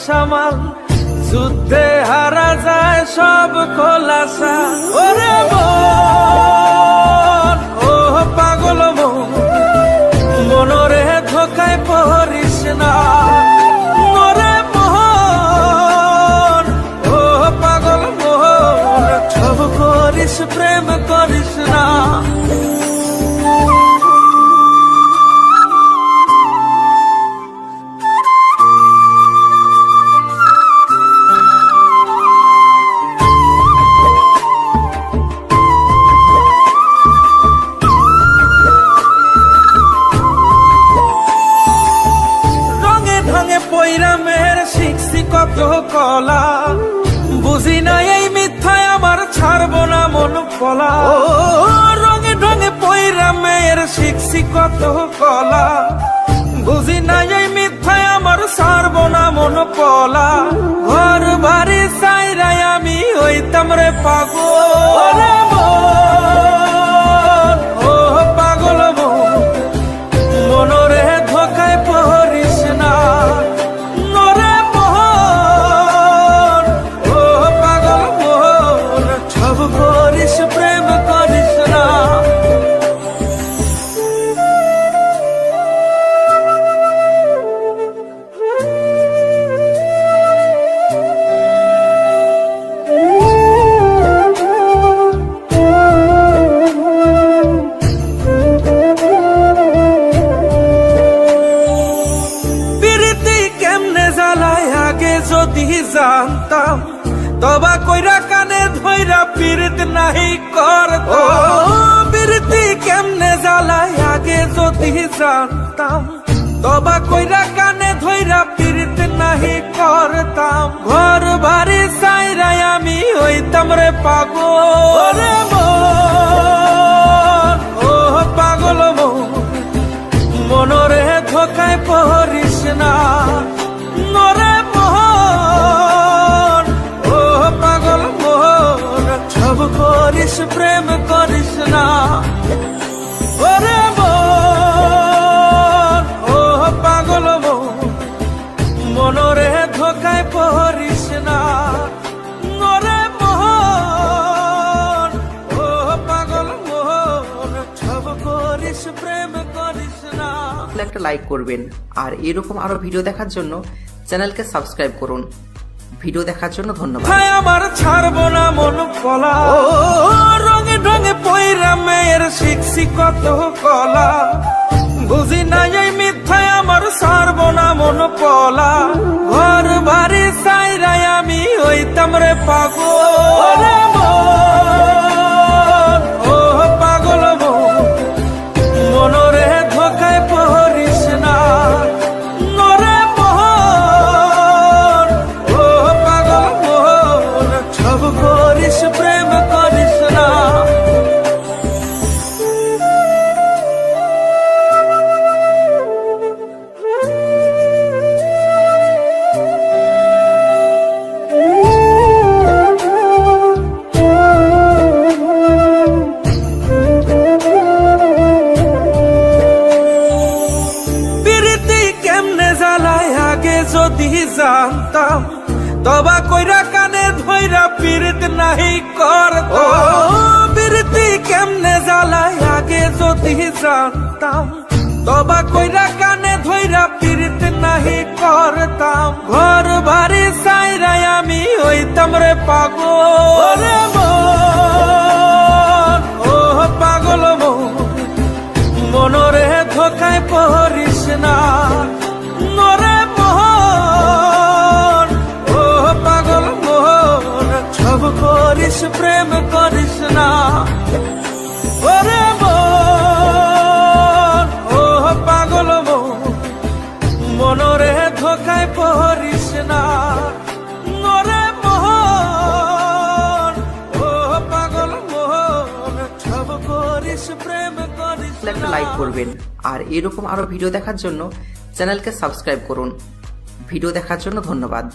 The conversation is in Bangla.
বেসামাল যুদ্ধে হারা যায় সব খোলাসা। ওরে ও পাগল মন, মনরে ধোকায় পড়িস না। প্রেম কলা। বুঝি না এই মিথ্যায় আমার ছাড়ব না মন পলা ও রঙে ঢঙে পয়রা মেয়ের শিখছি কত কলা। বুঝি না এই মিথ্যায় আমার ছাড়ব না মন পলা ঘর বাড়ি সাইরাই আমি হইতাম রে পাগল। তবা কইরা কানে ধইরা পীড়িত নাহি করত প্রীতি কেমনে জ্বালায় আগে যদি জানতাম। তবা কইরা কানে ধইরা পীড়িত নাহি করতাম ঘর বাড়ি সাইরাই আমি হইতাম রে পাগল। ও পাগল মন। মনরে ধোকায় পড়িস না। করিস প্রেম করিস না। ওরে ও পাগল মনরে ধোকায় পড়িস না। নরে মোহন ও পাগল মোহন সব করিস, প্রেম করিস না। একটা লাইক করবেন, আর এরকম আরও ভিডিও দেখার জন্য চ্যানেলকে সাবস্ক্রাইব করুন। ভিডিও দেখার জন্য ধন্যবাদ। আমার ছাড়বো না মন কলা। রঙে ঢঙে পয়রা মেয়ের শিখছি কত কলা। বুঝি না এই মিথ্যায় আমার ছাড়বো না মন কলা। ঘর বাড়ি সাইরাই আমি হইতাম রে পাগল। যদি জানতাম তবা কইরা কানে ধইরা পীড়িত নাহি করত। প্রীতি কেমনে জ্বালায় আগে যদি জানতাম তবা কইরা কানে ধইরা পীড়িত নাহি করতাম। ঘর বাড়ি সাইরাই আমি হইতাম রে পাগল। করিস প্রেম করিস না। ওরে ও পাগল মনরে ধোকায় পহরিস না। ওরে ও পাগল সব করিস, প্রেম করিস একটা লাইক করবেন। আর এরকম আরও ভিডিও দেখার জন্য চ্যানেলকে সাবস্ক্রাইব করুন। ভিডিও দেখার জন্য ধন্যবাদ।